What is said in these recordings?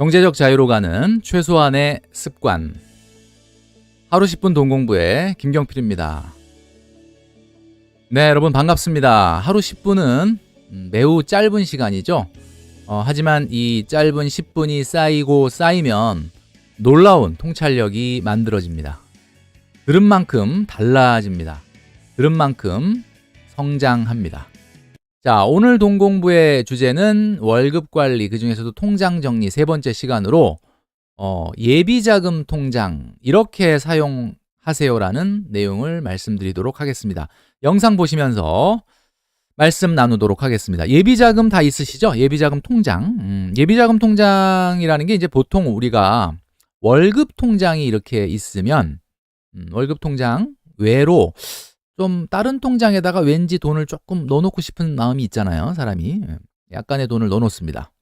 경제적 자유로 가는 최소한의 습관. 하루 10분 동공부의 김경필입니다. 네, 여러분 반갑습니다. 하루 10분은 매우 짧은 시간이죠. 어, 하지만 이 짧은 10분이 쌓이고 쌓이면 놀라운 통찰력이 만들어집니다. 들은 만큼 달라집니다. 들은 만큼 성장합니다. 자, 오늘 동공부의 주제는 월급 관리, 그 중에서도 통장 정리 세 번째 시간으로 어, 예비자금 통장 이렇게 사용하세요라는 내용을 말씀드리도록 하겠습니다. 영상 보시면서 말씀 나누도록 하겠습니다. 예비자금 다 있으시죠? 예비자금 통장. 음, 예비자금 통장이라는 게 이제 보통 우리가 월급 통장이 이렇게 있으면 음, 월급 통장 외로 좀 다른 통장에다가 왠지 돈을 조금 넣어놓고 싶은 마음이 있잖아요, 사람이. 예, 약간의 돈을 넣어놓습니다.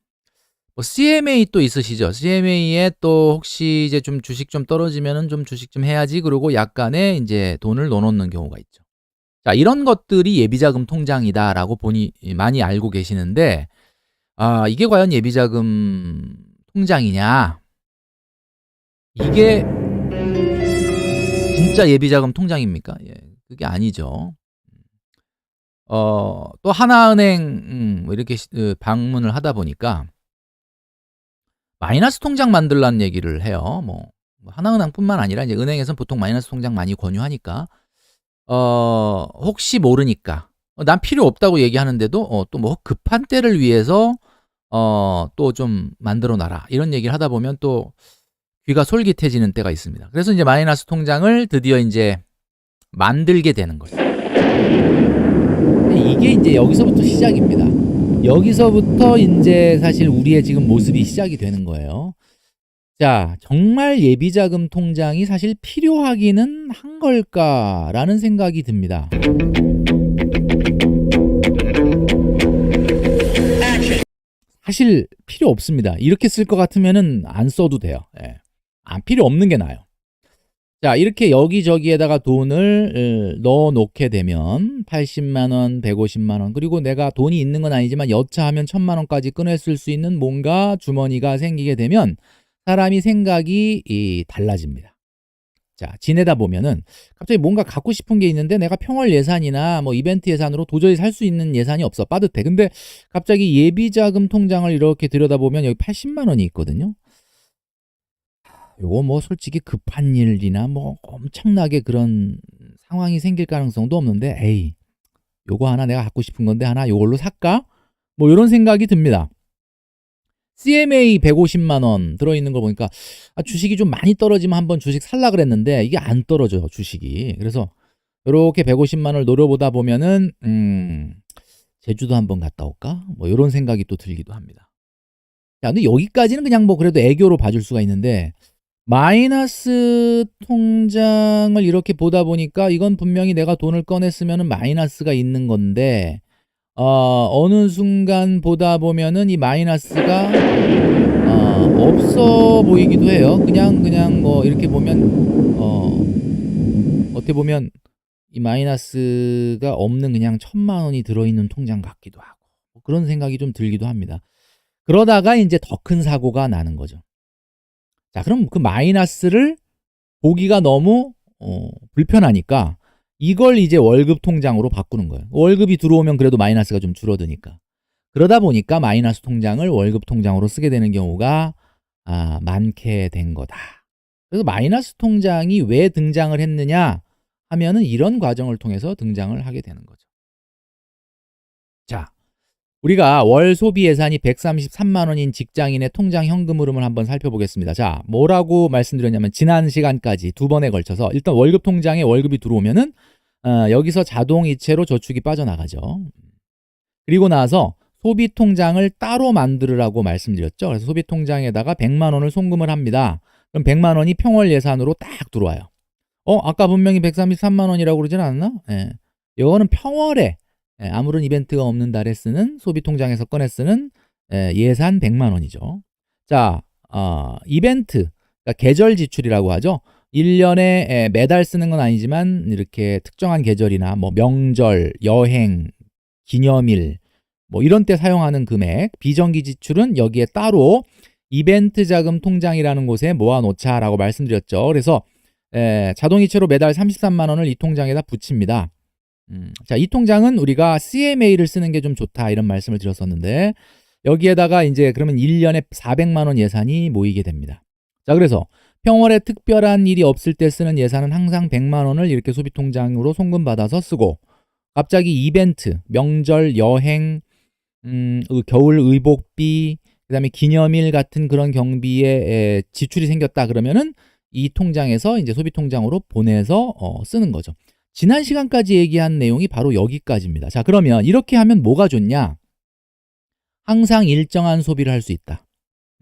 뭐 CMA 또 있으시죠? CMA에 또 혹시 이제 좀 주식 좀 떨어지면은 좀 주식 좀 해야지 그러고 약간의 이제 돈을 넣어놓는 경우가 있죠. 자, 이런 것들이 예비자금 통장이다라고 보니 많이 알고 계시는데, 아, 이게 과연 예비자금 통장이냐? 이게 진짜 예비자금 통장입니까? 예, 그게 아니죠. 어, 또 하나은행 음, 뭐 이렇게 시- 그 방문을 하다 보니까 마이너스 통장 만들라는 얘기를 해요. 뭐, 뭐 하나은행뿐만 아니라 이제 은행에서는 보통 마이너스 통장 많이 권유하니까 어, 혹시 모르니까 어, 난 필요 없다고 얘기하는데도 어, 또 뭐 급한 때를 위해서 어, 또 좀 만들어 놔라 이런 얘기를 하다 보면 또 귀가 솔깃해지는 때가 있습니다. 그래서 이제 마이너스 통장을 드디어 이제 만들게 되는 거죠. 이게 이제 여기서부터 시작입니다. 여기서부터 이제 사실 우리의 지금 모습이 시작이 되는 거예요. 자, 정말 예비자금 통장이 사실 필요하기는 한 걸까라는 생각이 듭니다. 사실 필요 없습니다. 이렇게 쓸 것 같으면은 안 써도 돼요. 예. 안 필요 없는 게 나아요. 자, 이렇게 여기저기에다가 돈을 어, 넣어 놓게 되면 80만 원, 150만 원, 그리고 내가 돈이 있는 건 아니지만 여차하면 1000만 원까지 꺼냈을 수 있는 뭔가 주머니가 생기게 되면 사람이 생각이 이, 달라집니다. 자, 지내다 보면은 갑자기 뭔가 갖고 싶은 게 있는데 내가 평월 예산이나 뭐 이벤트 예산으로 도저히 살 수 있는 예산이 없어. 빠듯해. 근데 갑자기 예비자금 통장을 이렇게 들여다보면 여기 80만 원이 있거든요. 요거 뭐 솔직히 급한 일이나 뭐 엄청나게 그런 상황이 생길 가능성도 없는데 에이 요거 하나 내가 갖고 싶은 건데 하나 요걸로 살까? 뭐 이런 생각이 듭니다. CMA 150만 원 들어있는 거 보니까 아, 주식이 좀 많이 떨어지면 한번 주식 살라 그랬는데 이게 안 떨어져요 주식이 그래서 이렇게 150만 원을 노려보다 보면은 음 제주도 한번 갔다 올까? 뭐 이런 생각이 또 들기도 합니다. 야, 근데 여기까지는 그냥 뭐 그래도 애교로 봐줄 수가 있는데 마이너스 통장을 이렇게 보다 보니까 이건 분명히 내가 돈을 꺼냈으면 마이너스가 있는 건데 어, 어느 순간 보다 보면은 이 마이너스가 어, 없어 보이기도 해요. 그냥 그냥 뭐 이렇게 보면 어, 어떻게 보면 이 마이너스가 없는 그냥 천만 원이 들어있는 통장 같기도 하고 뭐 그런 생각이 좀 들기도 합니다. 그러다가 이제 더 큰 사고가 나는 거죠. 자, 그럼 그 마이너스를 보기가 너무 어, 불편하니까 이걸 이제 월급 통장으로 바꾸는 거예요. 월급이 들어오면 그래도 마이너스가 좀 줄어드니까. 그러다 보니까 마이너스 통장을 월급 통장으로 쓰게 되는 경우가 아, 많게 된 거다. 그래서 마이너스 통장이 왜 등장을 했느냐 하면은 이런 과정을 통해서 등장을 하게 되는 거죠. 자, 우리가 월 소비 예산이 133만 원인 직장인의 통장 현금 흐름을 한번 살펴보겠습니다. 자, 뭐라고 말씀드렸냐면 지난 시간까지 두 번에 걸쳐서 일단 월급 통장에 월급이 들어오면은 어, 여기서 자동 이체로 저축이 빠져나가죠. 그리고 나서 소비 통장을 따로 만들으라고 말씀드렸죠. 그래서 소비 통장에다가 100만 원을 송금을 합니다. 그럼 100만 원이 평월 예산으로 딱 들어와요. 어, 아까 분명히 133만 원이라고 그러진 않았나? 예. 이거는 평월에 예, 아무런 이벤트가 없는 달에 쓰는 소비 통장에서 꺼내 쓰는 예, 예산 100만 원이죠. 자, 어, 이벤트, 그러니까 계절 지출이라고 하죠. 1년에 예, 매달 쓰는 건 아니지만 이렇게 특정한 계절이나 뭐 명절, 여행, 기념일 뭐 이런 때 사용하는 금액, 비정기 지출은 여기에 따로 이벤트 자금 통장이라는 곳에 모아놓자라고 말씀드렸죠. 그래서 에, 자동이체로 매달 33만 원을 이 통장에다 붙입니다. 음, 자, 이 통장은 우리가 CMA를 쓰는 게 좀 좋다 이런 말씀을 드렸었는데 여기에다가 이제 그러면 1년에 400만 원 예산이 모이게 됩니다. 자, 그래서 평월에 특별한 일이 없을 때 쓰는 예산은 항상 100만 원을 이렇게 소비 통장으로 송금 받아서 쓰고 갑자기 이벤트, 명절, 여행, 음, 의- 겨울 의복비, 그다음에 기념일 같은 그런 경비에 에, 지출이 생겼다 그러면은 이 통장에서 이제 소비 통장으로 보내서 어, 쓰는 거죠. 지난 시간까지 얘기한 내용이 바로 여기까지입니다. 자, 그러면 이렇게 하면 뭐가 좋냐? 항상 일정한 소비를 할 수 있다.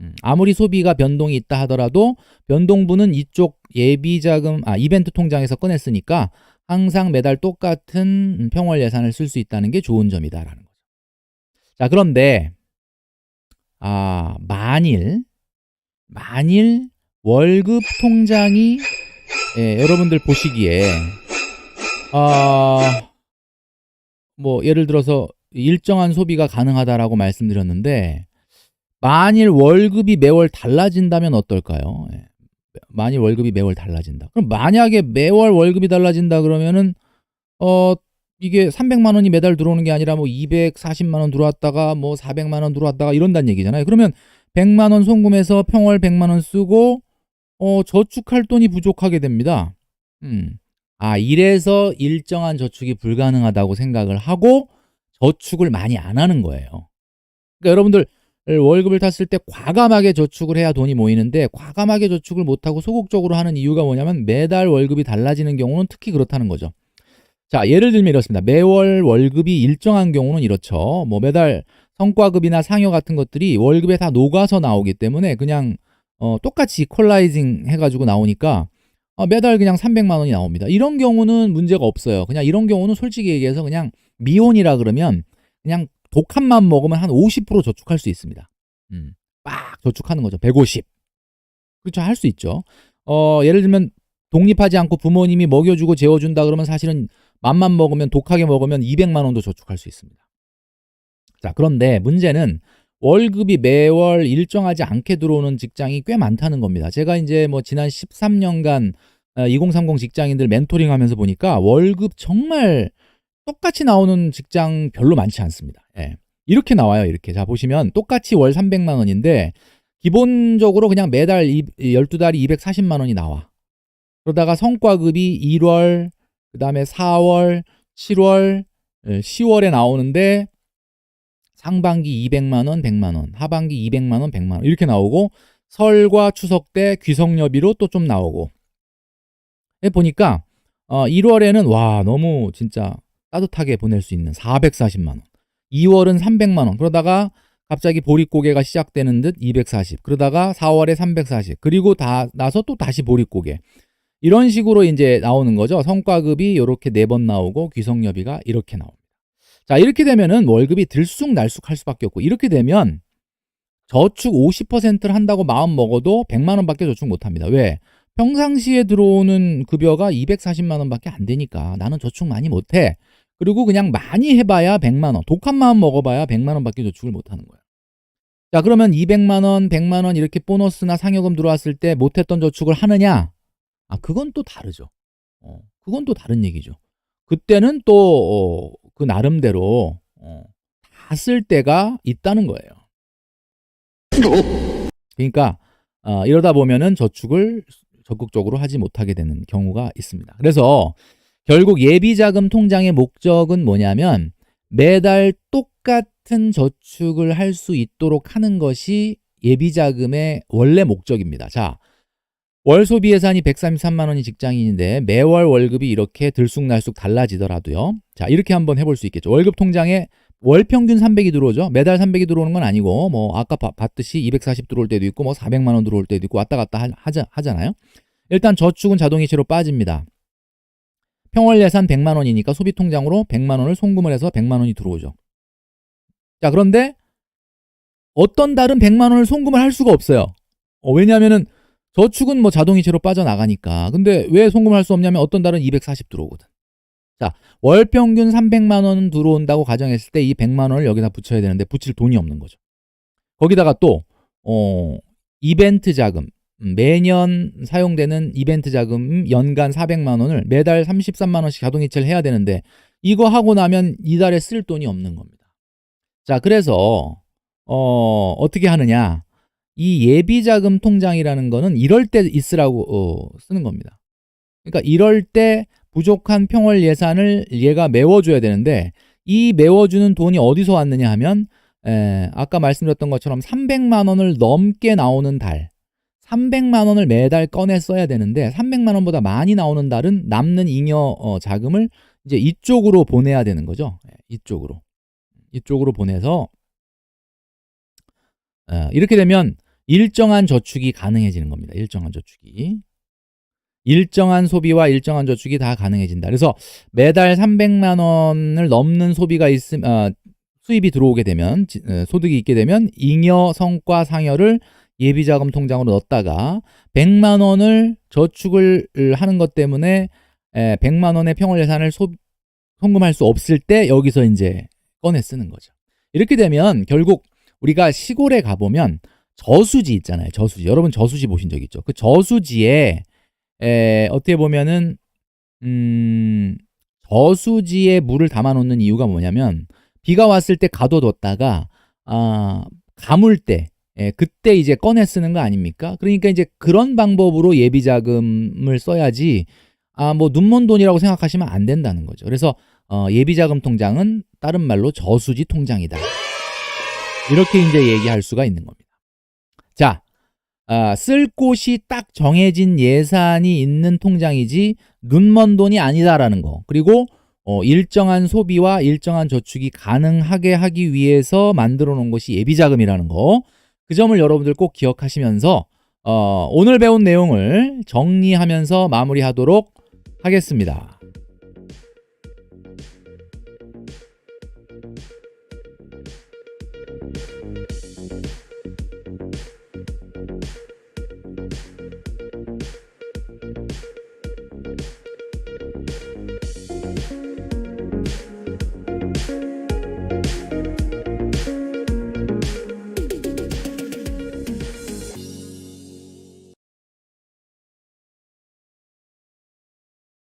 음, 아무리 소비가 변동이 있다 하더라도 변동분은 이쪽 예비 자금 아 이벤트 통장에서 꺼냈으니까 항상 매달 똑같은 음, 평월 예산을 쓸 수 있다는 게 좋은 점이다라는 거죠. 자, 그런데 아, 만일 만일 월급 통장이 예, 여러분들 보시기에 아, 뭐 예를 들어서 일정한 소비가 가능하다라고 말씀드렸는데 만일 월급이 매월 달라진다면 어떨까요? 예. 만일 월급이 매월 달라진다. 그럼 만약에 매월 월급이 달라진다 그러면은 어 이게 300만 원이 매달 들어오는 게 아니라 뭐 240만 원 들어왔다가 뭐 400만 원 들어왔다가 이런다는 얘기잖아요. 그러면 100만 원 송금해서 평월 100만 원 쓰고 어 저축할 돈이 부족하게 됩니다. 음. 아, 이래서 일정한 저축이 불가능하다고 생각을 하고 저축을 많이 안 하는 거예요. 그러니까 여러분들 월급을 탔을 때 과감하게 저축을 해야 돈이 모이는데 과감하게 저축을 못하고 소극적으로 하는 이유가 뭐냐면 매달 월급이 달라지는 경우는 특히 그렇다는 거죠. 자, 예를 들면 이렇습니다. 매월 월급이 일정한 경우는 이렇죠. 뭐 매달 성과급이나 상여 같은 것들이 월급에 다 녹아서 나오기 때문에 그냥 어, 똑같이 콜라이징 해가지고 나오니까 어, 매달 그냥 300만 원이 나옵니다. 이런 경우는 문제가 없어요. 그냥 이런 경우는 솔직히 얘기해서 그냥 미혼이라 그러면 그냥 독한만 먹으면 한 50% 저축할 수 있습니다. 음, 빡 저축하는 거죠. 150. 그렇죠. 할 수 있죠. 어, 예를 들면 독립하지 않고 부모님이 먹여주고 재워준다 그러면 사실은 맘만 먹으면 독하게 먹으면 200만 원도 저축할 수 있습니다. 자, 그런데 문제는 월급이 매월 일정하지 않게 들어오는 직장이 꽤 많다는 겁니다. 제가 이제 뭐 지난 13년간 2030 직장인들 멘토링 하면서 보니까 월급 정말 똑같이 나오는 직장 별로 많지 않습니다. 예. 이렇게 나와요. 이렇게. 자, 보시면 똑같이 월 300만 원인데 기본적으로 그냥 매달 12달이 240만 원이 나와. 그러다가 성과급이 1월, 그 다음에 4월, 7월, 10월에 나오는데 상반기 200만 원, 100만 원, 하반기 200만 원, 100만 원 이렇게 나오고 설과 추석 때 귀성여비로 또 좀 나오고. 해 보니까 어 1월에는 와, 너무 진짜 따뜻하게 보낼 수 있는 440만 원. 2월은 300만 원. 그러다가 갑자기 보릿고개가 시작되는 듯 240. 그러다가 4월에 340. 그리고 다 나서 또 다시 보릿고개. 이런 식으로 이제 나오는 거죠. 성과급이 이렇게 네 번 나오고 귀성여비가 이렇게 나옵니다. 자, 이렇게 되면은 월급이 들쑥날쑥 할 수밖에 없고 이렇게 되면 저축 50%를 한다고 마음 먹어도 100만 원밖에 저축 못 합니다. 왜? 평상시에 들어오는 급여가 240만 원밖에 안 되니까 나는 저축 많이 못 해. 그리고 그냥 많이 해봐야 100만 원, 독한 마음 먹어봐야 100만 원밖에 저축을 못 하는 거예요. 자, 그러면 200만 원, 100만 원 이렇게 보너스나 상여금 들어왔을 때 못했던 저축을 하느냐? 아, 그건 또 다르죠. 어, 그건 또 다른 얘기죠. 그때는 또, 어, 그 나름대로, 어, 다쓸 때가 있다는 거예요. 그러니까, 어, 이러다 보면은 저축을 적극적으로 하지 못하게 되는 경우가 있습니다. 그래서 결국 예비자금 통장의 목적은 뭐냐면 매달 똑같은 저축을 할 수 있도록 하는 것이 예비자금의 원래 목적입니다. 자, 월 소비 예산이 133만 원이 직장인인데 매월 월급이 이렇게 들쑥날쑥 달라지더라도요. 자, 이렇게 한번 해볼 수 있겠죠. 월급 통장에 월 평균 300이 들어오죠. 매달 300이 들어오는 건 아니고 뭐 아까 봐- 봤듯이 240 들어올 때도 있고 뭐 400만 원 들어올 때도 있고 왔다 갔다 하- 하자, 하잖아요. 일단 저축은 자동이체로 빠집니다. 평월 예산 100만 원이니까 소비 통장으로 100만 원을 송금을 해서 100만 원이 들어오죠. 자, 그런데 어떤 달은 100만 원을 송금을 할 수가 없어요. 어, 왜냐면은 저축은 뭐 자동이체로 빠져나가니까. 근데 왜 송금을 할수 없냐면 어떤 달은 240 들어오거든. 자, 월 평균 300만 원 들어온다고 가정했을 때 이 100만 원을 여기다 붙여야 되는데 붙일 돈이 없는 거죠. 거기다가 또, 어, 이벤트 자금 음, 매년 사용되는 이벤트 자금 연간 400만 원을 매달 33만 원씩 자동이체를 해야 되는데 이거 하고 나면 이달에 쓸 돈이 없는 겁니다. 자, 그래서 어, 어떻게 하느냐? 이 예비 자금 통장이라는 거는 이럴 때 있으라고 어, 쓰는 겁니다. 그러니까 이럴 때 부족한 평월 예산을 얘가 메워줘야 되는데 이 메워주는 돈이 어디서 왔느냐 하면 에, 아까 말씀드렸던 것처럼 300만 원을 넘게 나오는 달 300만 원을 매달 꺼내 써야 되는데 300만 원보다 많이 나오는 달은 남는 잉여 어, 자금을 이제 이쪽으로 보내야 되는 거죠. 예, 이쪽으로. 이쪽으로 보내서 어, 이렇게 되면 일정한 저축이 가능해지는 겁니다. 일정한 저축이. 일정한 소비와 일정한 저축이 다 가능해진다. 그래서 매달 300만 원을 넘는 소비가 있음 어, 수입이 들어오게 되면 지- 어, 소득이 있게 되면 잉여 성과 상여를 예비자금 통장으로 넣었다가 100만 원을 저축을 하는 것 때문에 에, 100만 원의 평월 예산을 소, 송금할 수 없을 때 여기서 이제 꺼내 쓰는 거죠. 이렇게 되면 결국 우리가 시골에 가보면 저수지 있잖아요. 저수지. 여러분 저수지 보신 적 있죠? 그 저수지에 에, 어떻게 보면은 음, 저수지에 물을 담아 놓는 이유가 뭐냐면 비가 왔을 때 가둬뒀다가 아, 가물 때 예, 그때 이제 꺼내 쓰는 거 아닙니까? 그러니까 이제 그런 방법으로 예비 자금을 써야지 아, 뭐 눈먼 돈이라고 생각하시면 안 된다는 거죠. 그래서 어, 예비 자금 통장은 다른 말로 저수지 통장이다. 이렇게 이제 얘기할 수가 있는 겁니다. 자, 아, 쓸 곳이 딱 정해진 예산이 있는 통장이지 눈먼 돈이 아니다라는 거. 그리고 어, 일정한 소비와 일정한 저축이 가능하게 하기 위해서 만들어 놓은 것이 예비자금이라는 거. 그 점을 여러분들 꼭 기억하시면서 어, 오늘 배운 내용을 정리하면서 마무리하도록 하겠습니다.